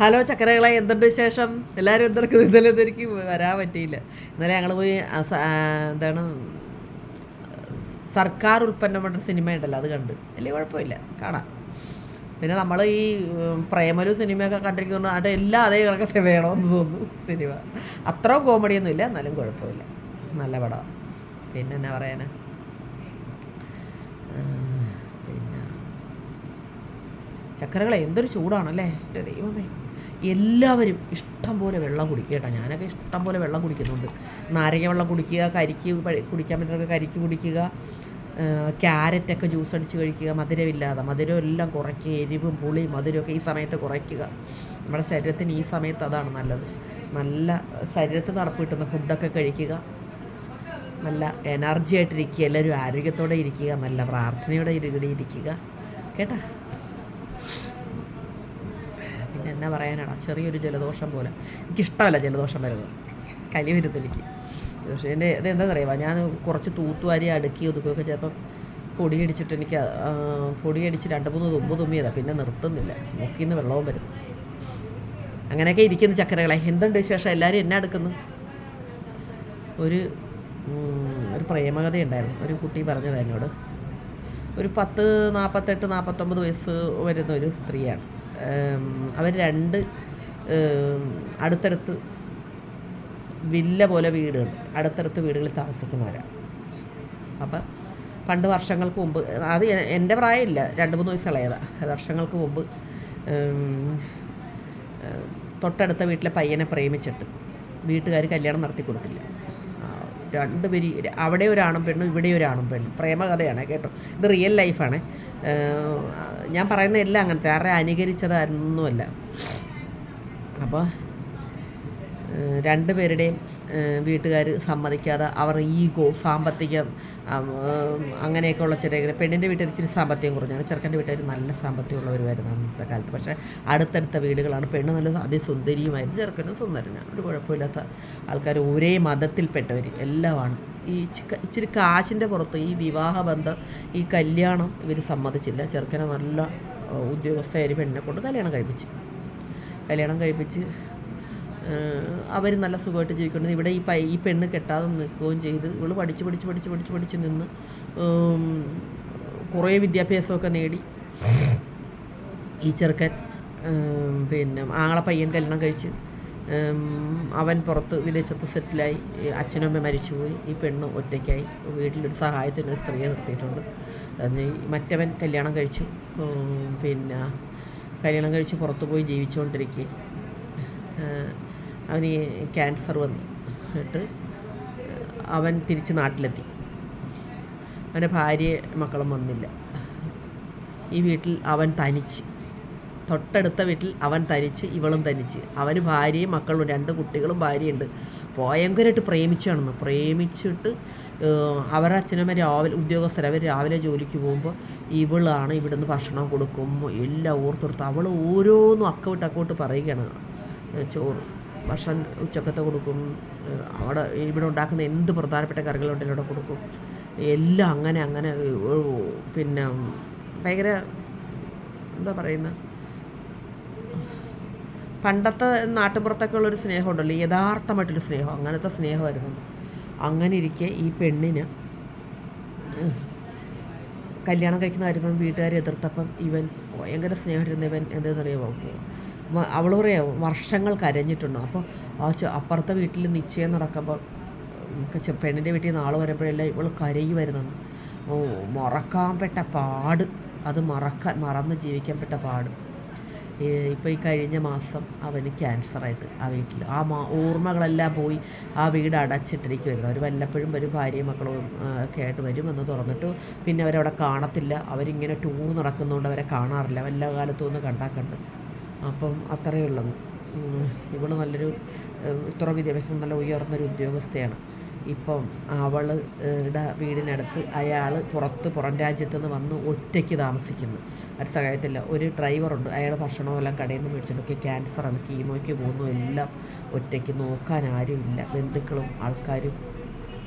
Hello ചക്കരകളെ എന്തുണ്ട് വിശേഷം? എല്ലാവരും എന്തെടുക്കും ഇന്നലെ എനിക്ക് വരാൻ പറ്റിയില്ല. ഇന്നലെ ഞങ്ങൾ പോയി എന്താണ് സർക്കാർ ഉൽപ്പന്നം പറഞ്ഞ സിനിമ ഉണ്ടല്ലോ അത് കണ്ട്. വലിയ കുഴപ്പമില്ല കാണാം. പിന്നെ നമ്മൾ ഈ പ്രേമലു സിനിമയൊക്കെ കണ്ടിരിക്കുന്നത് അവിടെ എല്ലാ അതേ കണക്കൊക്കെ വേണമെന്ന് തോന്നുന്നു സിനിമ. അത്ര കോമഡിയൊന്നും ഇല്ല എന്നാലും കുഴപ്പമില്ല. നല്ല പടമാണ് പിന്നെ എന്നാ പറയാനാ? ചക്കരകളെ എന്തൊരു ചൂടാണല്ലേ? എന്റെ ദൈവമേ. എല്ലാവരും ഇഷ്ടം പോലെ വെള്ളം കുടിക്കുക കേട്ടോ. ഞാനൊക്കെ ഇഷ്ടം പോലെ വെള്ളം കുടിക്കുന്നുണ്ട്. നാരങ്ങ വെള്ളം കുടിക്കുക കരിക്ക് കുടിക്കാൻ പറ്റുന്നവർക്ക് കരിക്ക് കുടിക്കുക ക്യാരറ്റൊക്കെ ജ്യൂസ് അടിച്ച് കഴിക്കുക മധുരമില്ലാതെ മധുരം എല്ലാം കുറയ്ക്കുക എരിവും പുളിയും മധുരമൊക്കെ ഈ സമയത്ത് കുറയ്ക്കുക. നമ്മുടെ ശരീരത്തിന് ഈ സമയത്ത് അതാണ് നല്ലത്. നല്ല ശരീരത്ത് നടപ്പ് കിട്ടുന്ന ഫുഡൊക്കെ കഴിക്കുക. നല്ല എനർജി ആയിട്ടിരിക്കുക. എല്ലാവരും ആരോഗ്യത്തോടെ ഇരിക്കുക. നല്ല പ്രാർത്ഥനയോടെ ഇരുകടി ഇരിക്കുക. കേട്ടാ? എന്നാ പറയാനാണ്? ചെറിയൊരു ജലദോഷം പോലെ. എനിക്കിഷ്ടമല്ല ജലദോഷം വരുന്നത്. കലി വരുന്നത് എനിക്ക് പക്ഷേ എന്റെ ഇത് എന്താണെന്നറിയാം ഞാൻ കുറച്ച് തൂത്തുവാരി അടുക്കി ഒതുക്കുകയൊക്കെ ചിലപ്പം പൊടിയടിച്ചിട്ട് എനിക്ക് പൊടിയടിച്ച് രണ്ട് മൂന്ന് തുമ്പ് തുമ്മിയതാണ് പിന്നെ നിർത്തുന്നില്ല. മൂക്കിൽ നിന്ന് വെള്ളവും വരുന്നു. അങ്ങനെയൊക്കെ ഇരിക്കുന്നു ചക്കരകളെ. എന്തുണ്ട് വിശേഷം? എല്ലാവരും എന്നെ എടുക്കുന്നു? ഒരു ഒരു പ്രേമകഥ ഉണ്ടായിരുന്നു ഒരു കുട്ടി പറഞ്ഞത് എന്നോട്. ഒരു പത്ത് നാൽപ്പത്തെട്ട് നാൽപ്പത്തൊമ്പത് വയസ്സ് വരുന്ന ഒരു സ്ത്രീയാണ്. അവർ രണ്ട് അടുത്തടുത്ത് വില്ല പോലെ വീടുകൾ അടുത്തടുത്ത് വീടുകളിൽ താമസിക്കുന്നവരാണ് അപ്പം പണ്ട് വർഷങ്ങൾക്ക് മുമ്പ് അത് എന്റെ പ്രായമില്ല രണ്ട് മൂന്ന് വയസ്സുള്ളതാണ് വർഷങ്ങൾക്ക് മുമ്പ് തൊട്ടടുത്ത വീട്ടിലെ പയ്യനെ പ്രേമിച്ചിട്ട് വീട്ടുകാർ കല്യാണം നടത്തി കൊടുത്തില്ല രണ്ട് പേര് അവിടെ ഒരാണും പെണ്ണും ഇവിടെ ഒരാണും പെണ്ണും. പ്രേമകഥയാണ് കേട്ടോ. ഇത് റിയൽ ലൈഫാണ് ഞാൻ പറയുന്ന എല്ലാം അങ്ങനത്തെ ആരെ അനുകരിച്ചതൊന്നുമല്ല അപ്പോൾ രണ്ട് പേരുടെയും വീട്ടുകാർ സമ്മതിക്കാതെ അവർ ഈഗോ സാമ്പത്തികം അങ്ങനെയൊക്കെയുള്ള ചെറിയ പെണ്ണിന്റെ വീട്ടിൽ ഇച്ചിരി സാമ്പത്തികം കുറഞ്ഞാണ് ചെറുക്കന്റെ വീട്ടുകാർ നല്ല സാമ്പത്തികം ഉള്ളവരുമായിരുന്നു അന്നത്തെ കാലത്ത്. പക്ഷേ അടുത്തടുത്ത വീടുകളാണ്. പെണ്ണ് നല്ല അതിസുന്ദരിയുമായിരുന്നു. ചെറുക്കനും സുന്ദരനാണ് ഒരു കുഴപ്പമില്ലാത്ത ആൾക്കാർ ഒരേ മതത്തിൽപ്പെട്ടവർ എല്ലാമാണ്. ഈ ഇച്ചിരി കാശിന്റെ പുറത്ത് ഈ വിവാഹബന്ധം ഈ കല്യാണം ഇവർ സമ്മതിച്ചില്ല. ചെറുക്കനെ നല്ല ഉദ്യോഗസ്ഥയായ പെണ്ണിനെ കൊണ്ട് കല്യാണം കഴിപ്പിച്ച്. കല്യാണം കഴിപ്പിച്ച് അവർ നല്ല സുഖമായിട്ട് ജീവിക്കുന്നത് ഇവിടെ ഈ പൈ ഈ പെണ്ണ് കെട്ടാതെ നിൽക്കുകയും ചെയ്ത് ഇവൾ പഠിച്ച് പഠിച്ച് പഠിച്ച് പഠിച്ച് പഠിച്ച് നിന്ന് കുറേ വിദ്യാഭ്യാസമൊക്കെ നേടി. ഈ ചെറുക്കൻ പിന്നെ ആങ്ങളെ പയ്യൻ കല്യാണം കഴിച്ച് അവൻ പുറത്ത് വിദേശത്ത് സെറ്റിലായി. അച്ഛനും അമ്മ മരിച്ചുപോയി. ഈ പെണ്ണ് ഒറ്റയ്ക്കായി വീട്ടിലൊരു സഹായത്തിന് ഒരു സ്ത്രീയെ നിർത്തിയിട്ടുണ്ട്. മറ്റവൻ കല്യാണം കഴിച്ചു. പിന്നെ കല്യാണം കഴിച്ച് പുറത്ത് പോയി ജീവിച്ചുകൊണ്ടിരിക്കുക അവന് ക്യാൻസർ വന്നു. എന്നിട്ട് അവൻ തിരിച്ച് നാട്ടിലെത്തി. അവന്റെ ഭാര്യ മക്കളും വന്നില്ല. ഈ വീട്ടിൽ അവൻ തനിച്ച്. തൊട്ടടുത്ത വീട്ടിൽ അവൻ തനിച്ച് ഇവളും തനിച്ച്. അവന് ഭാര്യയും മക്കളും രണ്ട് കുട്ടികളും ഭാര്യയുണ്ട്. ഭയങ്കരമായിട്ട് പ്രേമിച്ചാണെന്ന്. പ്രേമിച്ചിട്ട് അവരുടെ അച്ഛനമ്മ രാവിലെ ഉദ്യോഗസ്ഥർ അവർ രാവിലെ ജോലിക്ക് പോകുമ്പോൾ ഇവളാണ് ഇവിടുന്ന് ഭക്ഷണം കൊടുക്കും എല്ലാം ഓർത്തെടുത്ത് അവൾ ഓരോന്നും അക്കവിട്ട് അക്കോട്ട് പറയുകയാണ്. ചോറ്. ഭക്ഷണം ഉച്ചക്കത്തെ കൊടുക്കും. അവിടെ ഇവിടെ ഉണ്ടാക്കുന്ന എന്ത് പ്രധാനപ്പെട്ട കറികളുണ്ടെങ്കിലും അവിടെ കൊടുക്കും. എല്ലാം അങ്ങനെ അങ്ങനെ പിന്നെ ഭയങ്കര എന്താ പറയുന്നത് പണ്ടത്തെ നാട്ടുപുറത്തൊക്കെ ഉള്ളൊരു സ്നേഹം ഉണ്ടല്ലോ യഥാർത്ഥമായിട്ടൊരു സ്നേഹം അങ്ങനത്തെ സ്നേഹമായിരുന്നു. അങ്ങനെ ഇരിക്കെ ഈ പെണ്ണിന് കല്യാണം കഴിക്കുന്ന കാര്യം വീട്ടുകാർ എതിർത്തപ്പം ഇവൻ ഭയങ്കര സ്നേഹമായിട്ടിരുന്ന ഇവൻ എന്താണെന്നറിയാമോ വ- അവൾ പറയാ വർഷങ്ങൾ കരഞ്ഞിട്ടുണ്ട്. അപ്പോൾ ആ അപ്പുറത്തെ വീട്ടിൽ നിശ്ചയം നടക്കുമ്പോൾ പെണ്ണിന്റെ വീട്ടിൽ നിന്ന് ആൾ വരുമ്പോഴെല്ലാം ഇവൾ വരുന്നത് മറക്കാൻ പെട്ട പാട്. അത് മറക്കാൻ മറന്ന് ജീവിക്കാൻ പെട്ട പാട്. ഇപ്പോൾ ഈ കഴിഞ്ഞ മാസം അവന് ക്യാൻസറായിട്ട് ആ വീട്ടിൽ ആ മാ ഓർമ്മകളെല്ലാം പോയി ആ വീട് അടച്ചിട്ടിരിക്കുമായിരുന്നു അവർ വല്ലപ്പോഴും വരും ഭാര്യയും മക്കളും ഒക്കെ ആയിട്ട് വരും എന്ന് തുറന്നിട്ട്. പിന്നെ അവരവിടെ കാണത്തില്ല. അവരിങ്ങനെ ടൂർ നടക്കുന്നതുകൊണ്ട് അവരെ കാണാറില്ല. വല്ല കാലത്തും ഒന്ന് കണ്ടാൽ കണ്ട്. അപ്പം അത്രയേ ഉള്ളത് ഇവൾ നല്ലൊരു ഇത്ര വിദ്യാഭ്യാസം നല്ല ഉയർന്നൊരു ഉദ്യോഗസ്ഥയാണ്. ഇപ്പം അവളുടെ വീടിനടുത്ത് അയാൾ പുറത്ത് പുറം രാജ്യത്ത് നിന്ന് വന്ന് ഒറ്റയ്ക്ക് താമസിക്കുന്നു. ഒരു സഹായത്തില്ല. ഒരു ഡ്രൈവറുണ്ട്. അയാൾ ഭക്ഷണവും എല്ലാം കടയിൽ നിന്ന് മേടിച്ചിട്ടൊക്കെ ക്യാൻസറാണ്. കീമോയ്ക്ക് പോകുന്നു എല്ലാം ഒറ്റയ്ക്ക് നോക്കാൻ ആരുമില്ല ബന്ധുക്കളും ആൾക്കാരും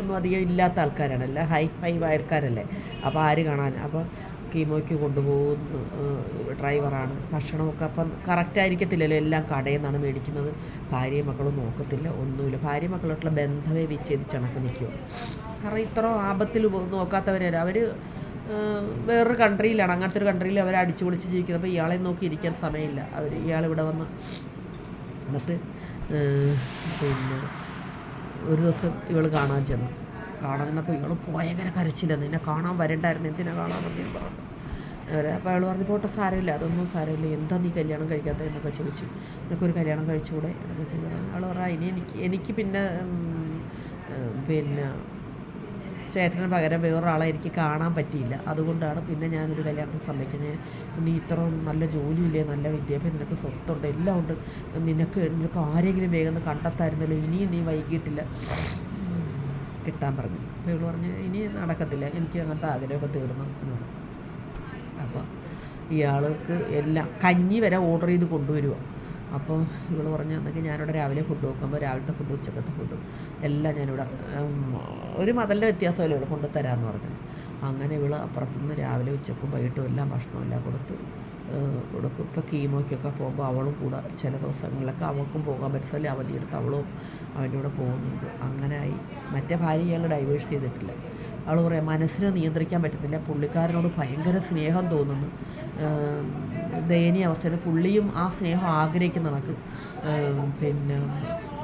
ഒന്നും അധികം ഇല്ലാത്ത ആൾക്കാരാണ്. എല്ലാം ഹൈ ഫൈവ് ആൾക്കാരല്ലേ അപ്പോൾ ആര് കാണാൻ? അപ്പോൾ കീമോയ്ക്ക് കൊണ്ടുപോകുന്ന ഡ്രൈവറാണ്. ഭക്ഷണമൊക്കെ അപ്പം കറക്റ്റ് ആയിരിക്കത്തില്ലല്ലോ എല്ലാം കടയിൽ നിന്നാണ് മേടിക്കുന്നത്. ഭാര്യയും മക്കളും നോക്കത്തില്ല ഒന്നുമില്ല. ഭാര്യ മക്കളായിട്ടുള്ള ബന്ധമേ വിച്ഛേദിച്ച് കണക്ക് നിൽക്കുക കാരണം ഇത്ര ആപത്തിൽ നോക്കാത്തവരല്ല അവർ വേറൊരു കൺട്രിയിലാണ് അങ്ങനത്തെ ഒരു കൺട്രിയിൽ അവർ അടിച്ചു പൊളിച്ച് ജീവിക്കുന്നത് അപ്പോൾ ഇയാളെ നോക്കി ഇരിക്കാൻ സമയമില്ല. അവർ ഇയാളിവിടെ വന്ന് എന്നിട്ട് പിന്നെ ഒരു ദിവസം ഇവൾ കാണാൻ ചെന്നു. കാണാൻ ചെന്നപ്പോൾ ഇവൾ ഭയങ്കര കരച്ചില്ല നിന്നെ കാണാൻ വരണ്ടായിരുന്നു. എന്തിനാ കാണാൻ പറഞ്ഞു. അപ്പോൾ അയാൾ പറഞ്ഞു പോട്ടെ സാരമില്ല. അതൊന്നും സാരമില്ല. എന്താ നീ കല്യാണം കഴിക്കാത്തത്? എന്നൊക്കെ ചോദിച്ചു. എനിക്കൊരു കല്യാണം കഴിച്ചുകൂടെ? എന്നൊക്കെ ചോദിച്ചു. അവൾ പറഞ്ഞു ഇനി എനിക്ക് എനിക്ക് പിന്നെ പിന്നെ ചേട്ടന് പകരം വേറൊരാളെ എനിക്ക് കാണാൻ പറ്റിയില്ല. അതുകൊണ്ടാണ് പിന്നെ ഞാനൊരു കല്യാണത്തിന് സമ്മതിക്കുന്നത്. നീ ഇത്ര നല്ല ജോലിയില്ലേ? നല്ല വിദ്യാഭ്യാസം നിനക്ക് സ്വത്തുണ്ട്. എല്ലാം ഉണ്ട്. നിനക്ക് നിനക്ക് ആരെങ്കിലും വേഗം കണ്ടെത്തായിരുന്നല്ലോ? ഇനിയും നീ വൈകിട്ടില്ല. കിട്ടാൻ പറഞ്ഞു. ഇവൾ പറഞ്ഞ് ഇനി നടക്കത്തില്ല. എനിക്ക് അങ്ങനത്തെ ആഗ്രഹമൊക്കെ തീർന്നു എന്ന് പറഞ്ഞു. ഇയാൾക്ക് എല്ലാം കഞ്ഞി വരെ ഓർഡർ ചെയ്ത് കൊണ്ടുവരിക അപ്പോൾ ഇവൾ പറഞ്ഞു അന്നൊക്കെ ഞാനിവിടെ രാവിലെ ഫുഡ് വെക്കുമ്പോൾ രാവിലത്തെ ഫുഡ് ഉച്ചക്കത്തെ ഫുഡ് എല്ലാം ഞാനിവിടെ ഒരു മതലിന്റെ വ്യത്യാസമല്ലേ ഇവിടെ കൊണ്ടു തരാമെന്ന് പറഞ്ഞു. അങ്ങനെ ഇവൾ അപ്പുറത്തുനിന്ന് രാവിലെ ഉച്ചക്കും വൈകിട്ടും എല്ലാം ഭക്ഷണം എല്ലാം കൊടുത്ത് കൊടുക്കും ഇപ്പോൾ കീമോയ്ക്കൊക്കെ പോകുമ്പോൾ അവളും കൂടെ ചില ദിവസങ്ങളിലൊക്കെ അവൾക്കും പോകാൻ പറ്റില്ല അവധിയെടുത്ത് അവളും അവന്റെ കൂടെ പോകുന്നുണ്ട്. ആയി. മറ്റേ ഭാര്യ ഇയാൾ ഡൈവേഴ്സ് ചെയ്തിട്ടില്ല. അവൾ പറയാം മനസ്സിനെ നിയന്ത്രിക്കാൻ പറ്റത്തില്ല. പുള്ളിക്കാരനോട് ഭയങ്കര സ്നേഹം തോന്നുന്നു. ദയനീയ അവസ്ഥയിൽ പുള്ളിയും ആ സ്നേഹം ആഗ്രഹിക്കുന്ന കണക്ക്. പിന്നെ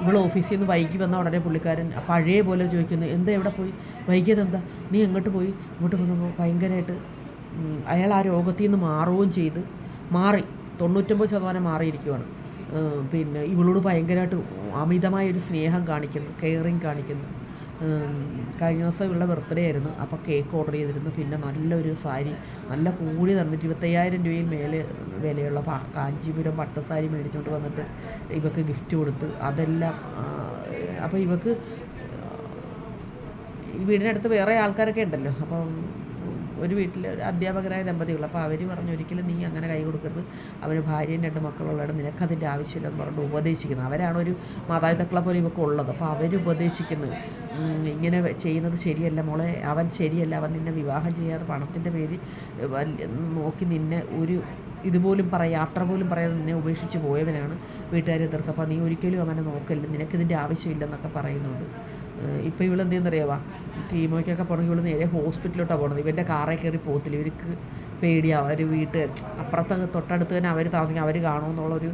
ഇവൾ ഓഫീസിൽ നിന്ന് വൈകി വന്ന ഉടനെ പുള്ളിക്കാരൻ പഴയ പോലെ ചോദിക്കുന്നു എന്താ എവിടെ പോയി? വൈകിയത് എന്താ? നീ എങ്ങോട്ട് പോയി? ഇങ്ങോട്ട് വന്നപ്പോൾ ഭയങ്കരമായിട്ട് അയാൾ ആ രോഗത്തിൽ നിന്ന് മാറുകയും ചെയ്ത് മാറി തൊണ്ണൂറ്റൊമ്പത് ശതമാനം മാറിയിരിക്കുവാണ്. പിന്നെ ഇവളോട് ഭയങ്കരമായിട്ട് അമിതമായൊരു സ്നേഹം കാണിക്കുന്നു കെയറിങ് കാണിക്കുന്നു. കഴിഞ്ഞ ദിവസം ഇവളുടെ ബർത്ത്ഡേ ആയിരുന്നു. അപ്പോൾ കേക്ക് ഓർഡർ ചെയ്തിരുന്നു. പിന്നെ നല്ലൊരു സാരി നല്ല കൂടി തന്നിട്ട് ഇരുപത്തയ്യായിരം രൂപയിൽ മേലെ വിലയുള്ള കാഞ്ചീപുരം പട്ട് സാരി മേടിച്ചുകൊണ്ട് വന്നിട്ട് ഇവക്ക് ഗിഫ്റ്റ് കൊടുത്ത്. അതെല്ലാം അപ്പോൾ ഇവക്ക് ഈ വീടിനടുത്ത് വേറെ ആൾക്കാരൊക്കെ ഉണ്ടല്ലോ. അപ്പം ഒരു വീട്ടിൽ അധ്യാപകരായ ദമ്പതികൾ. അപ്പോൾ അവർ പറഞ്ഞു ഒരിക്കലും നീ അങ്ങനെ കൈ കൊടുക്കരുത്. അവന് ഭാര്യയും രണ്ട് മക്കളുള്ളതാണ് നിനക്കതിന്റെ ആവശ്യമില്ലെന്ന് പറഞ്ഞിട്ട് ഉപദേശിക്കുന്നത് അവരാണ് ഒരു മാതാപിതാക്കളെ പോലെ ഇവർക്ക് ഉള്ളത്. അപ്പോൾ അവർ ഉപദേശിക്കുന്നത് ഇങ്ങനെ ചെയ്യുന്നത് ശരിയല്ല മോളെ. അവൻ ശരിയല്ല. അവൻ നിന്നെ വിവാഹം ചെയ്യാതെ പണത്തിന്റെ പേര് വല്യ- നോക്കി നിന്നെ ഒരു ഇതുപോലും പറയാം യാത്ര പോലും പറയാതെ നിന്നെ ഉപേക്ഷിച്ച് പോയവനാണ് വീട്ടുകാരെ എതിർത്തപ്പോൾ നീ ഒരിക്കലും അവനെ നോക്കല്ല നിനക്കിതിന്റെ ആവശ്യമില്ലെന്നൊക്കെ പറയുന്നുണ്ട്. ഇപ്പോൾ ഇവൾ എന്തെന്നറിയാവാ കീമോയ്ക്കൊക്കെ പോകണമെങ്കിൽ ഇവൾ നേരെ ഹോസ്പിറ്റലിലോട്ടാണ് പോകുന്നത് ഇവന്റെ കാറേ കയറി പോകത്തില്ല ഇവർക്ക് പേടിയാവും അവർ വീട്ട് അപ്പുറത്ത് തൊട്ടടുത്ത് തന്നെ അവർ താമസിക്കും. അവർ കാണുമെന്നുള്ളൊരു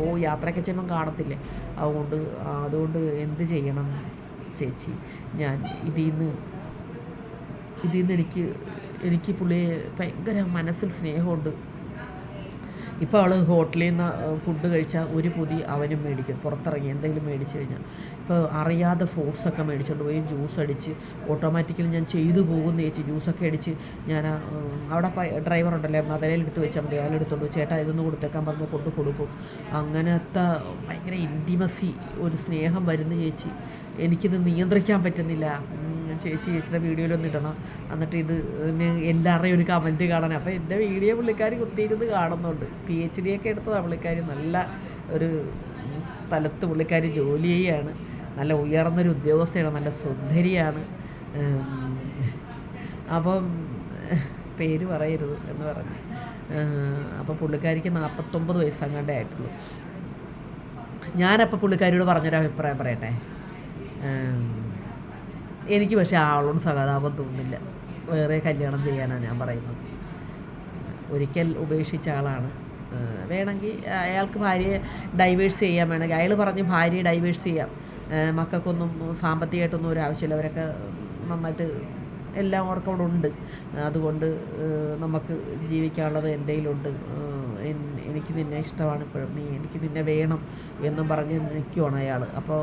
ഓ യാത്രയൊക്കെ ചെയ്യുമ്പം കാണത്തില്ലേ? അതുകൊണ്ട് അതുകൊണ്ട് എന്ത് ചെയ്യണം ചേച്ചി? ഞാൻ ഇതിൽ നിന്ന് ഇതിൽ നിന്ന് എനിക്ക് എനിക്ക് പുള്ളിയെ ഭയങ്കര മനസ്സിൽ സ്നേഹമുണ്ട്. ഇപ്പോൾ അവൾ ഹോട്ടലിൽ നിന്ന് ഫുഡ് കഴിച്ചാൽ ഒരു പൊതി അവനും മേടിക്കും. പുറത്തിറങ്ങി എന്തെങ്കിലും മേടിച്ച് കഴിഞ്ഞാൽ ഇപ്പോൾ അറിയാതെ ഫ്രൂട്ട്സൊക്കെ മേടിച്ചുകൊണ്ട് പോയി ജ്യൂസ് അടിച്ച് ഓട്ടോമാറ്റിക്കലി ഞാൻ ചെയ്തു പോകുന്ന ചേച്ചി. ജ്യൂസൊക്കെ അടിച്ച് ഞാൻ അവിടെ ഡ്രൈവർ ഉണ്ടല്ലേ മതലയിൽ എടുത്ത് വെച്ചാൽ മതി അയാളെടുത്തോളൂ ചേട്ടാ ഇതൊന്ന് കൊടുത്തേക്കാൻ പറഞ്ഞ് കൊണ്ട് കൊടുക്കും. അങ്ങനത്തെ ഭയങ്കര ഇന്റിമസി ഒരു സ്നേഹം വരുന്ന ചേച്ചി. എനിക്കിത് നിയന്ത്രിക്കാൻ പറ്റുന്നില്ല. ചേച്ചി ചേച്ചിയുടെ വീഡിയോയിലൊന്നും ഇടണം. എന്നിട്ട് ഇത് എല്ലാവരുടെയും ഒരു കമന്റ് കാണാൻ അപ്പോൾ എന്റെ വീഡിയോ പുള്ളിക്കാർ കുത്തിയിരുന്ന് കാണുന്നുണ്ട്. പി എച്ച് ഡി ഒക്കെ എടുത്തതാണ് പുള്ളിക്കാരി നല്ല ഒരു സ്ഥലത്ത് പുള്ളിക്കാരി ജോലി ചെയ്യുകയാണ് നല്ല ഉയർന്നൊരു ഉദ്യോഗസ്ഥയാണ് നല്ല സുന്ദരിയാണ്. അപ്പം പേര് പറയരുത് എന്ന് പറഞ്ഞു. അപ്പോൾ പുള്ളിക്കാരിക്ക് നാൽപ്പത്തൊമ്പത് വയസ്സങ്ങാണ്ടേ ആയിട്ടുള്ളൂ. ഞാനപ്പോൾ പുള്ളിക്കാരിയോട് പറഞ്ഞൊരു അഭിപ്രായം പറയട്ടെ. എനിക്ക് പക്ഷേ ആളോട് സഹതാപം തോന്നുന്നില്ല. വേറെ കല്യാണം ചെയ്യാനാണ് ഞാൻ പറയുന്നത്. ഒരിക്കൽ ഉപേക്ഷിച്ച ആളാണ്. വേണമെങ്കിൽ അയാൾക്ക് ഭാര്യയെ ഡൈവേഴ്സ് ചെയ്യാൻ വേണമെങ്കിൽ അയാൾ പറഞ്ഞ് ഭാര്യയെ ഡൈവേഴ്സ് ചെയ്യാം. മക്കൾക്കൊന്നും സാമ്പത്തികമായിട്ടൊന്നും ഒരു ആവശ്യമില്ല. അവരൊക്കെ നന്നായിട്ട് എല്ലാം അവർക്ക് അവിടെ ഉണ്ട്. അതുകൊണ്ട് നമുക്ക് ജീവിക്കാനുള്ളത് എന്റെ കയ്യിലുണ്ട് എനിക്ക് നിന്നെ ഇഷ്ടമാണ്. ഇപ്പോഴും നീ എനിക്ക് നിന്നെ വേണം എന്നും പറഞ്ഞ് നിൽക്കുവാണ് അയാൾ അപ്പോൾ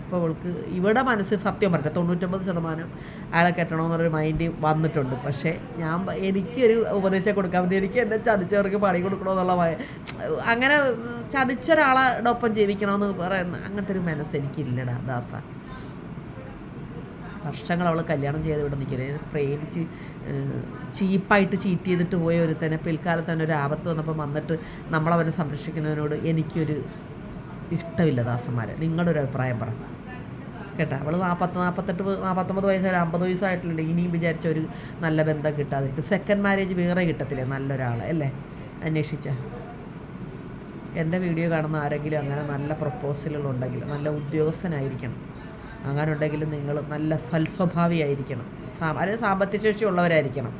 ഇപ്പോൾ അവൾക്ക് ഇവിടെ മനസ്സിൽ സത്യം പറഞ്ഞു തൊണ്ണൂറ്റൊമ്പത് ശതമാനം അയാളെ കെട്ടണമെന്നൊരു മൈൻഡ് വന്നിട്ടുണ്ട്. പക്ഷേ ഞാൻ എനിക്കൊരു ഉപദേശം കൊടുക്കാൻ പറ്റി എനിക്ക് എന്നെ ചതിച്ചവർക്ക് പണി കൊടുക്കണമെന്നുള്ള അങ്ങനെ ചതിച്ച ഒരാളുടെ ഒപ്പം ജീവിക്കണമെന്ന് പറയുന്ന അങ്ങനത്തെ ഒരു മനസ്സ് എനിക്കില്ലടാ ദാസ. വർഷങ്ങൾ അവൾ കല്യാണം ചെയ്ത് ഇവിടെ നിൽക്കുന്നത് പ്രേമിച്ച് ചീപ്പായിട്ട് ചീറ്റ് ചെയ്തിട്ട് പോയ ഒരു ഒരുത്തനെ പിൽക്കാലത്ത് തന്നെ ഒരു ആപത്ത് വന്നപ്പോൾ വന്നിട്ട് നമ്മളവനെ സംരക്ഷിക്കുന്നതിനോട് എനിക്കൊരു ഇഷ്ടമില്ല ദാസന്മാരെ. നിങ്ങളുടെ ഒരു അഭിപ്രായം പറ. കേട്ടോ? അവൾ നാൽപ്പത്തി നാൽപ്പത്തെട്ട് നാൽപ്പത്തൊമ്പത് വയസ്സ് അമ്പത് വയസ്സായിട്ടുണ്ട് ഇനിയും വിചാരിച്ച ഒരു നല്ല ബന്ധം കിട്ടാതിരിക്കും. സെക്കൻഡ് മാരേജ് വേറെ കിട്ടത്തില്ലേ? നല്ലൊരാൾ അല്ലേ? അന്വേഷിച്ച. എന്റെ വീഡിയോ കാണുന്ന ആരെങ്കിലും അങ്ങനെ നല്ല പ്രപ്പോസലുകളുണ്ടെങ്കിൽ നല്ല ഉദ്യോഗസ്ഥനായിരിക്കണം. അങ്ങനെ ഉണ്ടെങ്കിൽ നിങ്ങൾ നല്ല സൽസ്വഭാവിയായിരിക്കണം. അതായത് സാമ്പത്തിക ശേഷി ഉള്ളവരായിരിക്കണം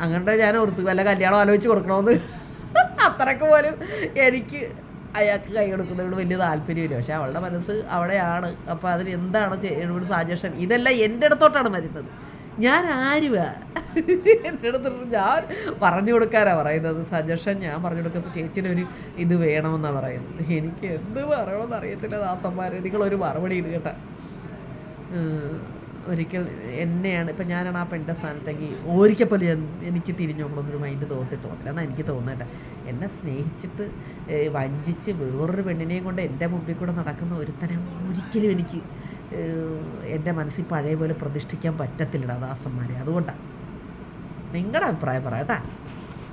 അങ്ങനെ ഞാൻ ഓർത്ത് വല്ല കല്യാണം ആലോചിച്ച് കൊടുക്കണമെന്ന് അത്രയ്ക്ക് പോലും എനിക്ക് അയാൾക്ക് കൈ കൊടുക്കുന്നതിനോട് വലിയ താല്പര്യമില്ല. പക്ഷെ അവളുടെ മനസ്സ് അവിടെയാണ്. അപ്പോൾ അതിന് എന്താണ് എന്നോട് സജഷൻ ഇതെല്ലാം എന്റെ അടുത്തോട്ടാണ് വരുന്നത് ഞാൻ ആരുവാ? എന്റെ അടുത്തോട്ട് ഞാൻ പറഞ്ഞു കൊടുക്കാനാണ് പറയുന്നത്. സജഷൻ ഞാൻ പറഞ്ഞു കൊടുക്കുമ്പോൾ ചേച്ചിന് ഒരു ഇത് വേണമെന്നാണ് പറയുന്നത്. എനിക്ക് എന്ത് പറയണമെന്ന് അറിയത്തില്ല ദാസന്മാരെ. നിങ്ങളൊരു മറുപടി ഇടുകട്ടെ. ഒരിക്കൽ എന്നെയാണ് ഇപ്പം ഞാനാണ് ആ പെണ്ണിന്റെ സ്ഥാനത്തെങ്കിൽ ഒരിക്കൽ പോലും എനിക്ക് തിരിഞ്ഞു നോക്കണമെന്നൊരു മൈൻഡ് തോന്നി തോന്നില്ല എന്നാൽ എനിക്ക് തോന്നട്ടെ. എന്നെ സ്നേഹിച്ചിട്ട് വഞ്ചിച്ച് വേറൊരു പെണ്ണിനെയും കൊണ്ട് എന്റെ മുമ്പിൽ കൂടെ നടക്കുന്ന ഒരുത്തരം ഒരിക്കലും എനിക്ക് എന്റെ മനസ്സിൽ പഴയ പോലെ പ്രതിഷ്ഠിക്കാൻ പറ്റത്തില്ല ദാസന്മാരെ. അതുകൊണ്ടാണ് നിങ്ങളുടെ അഭിപ്രായം പറയാം കേട്ടോ.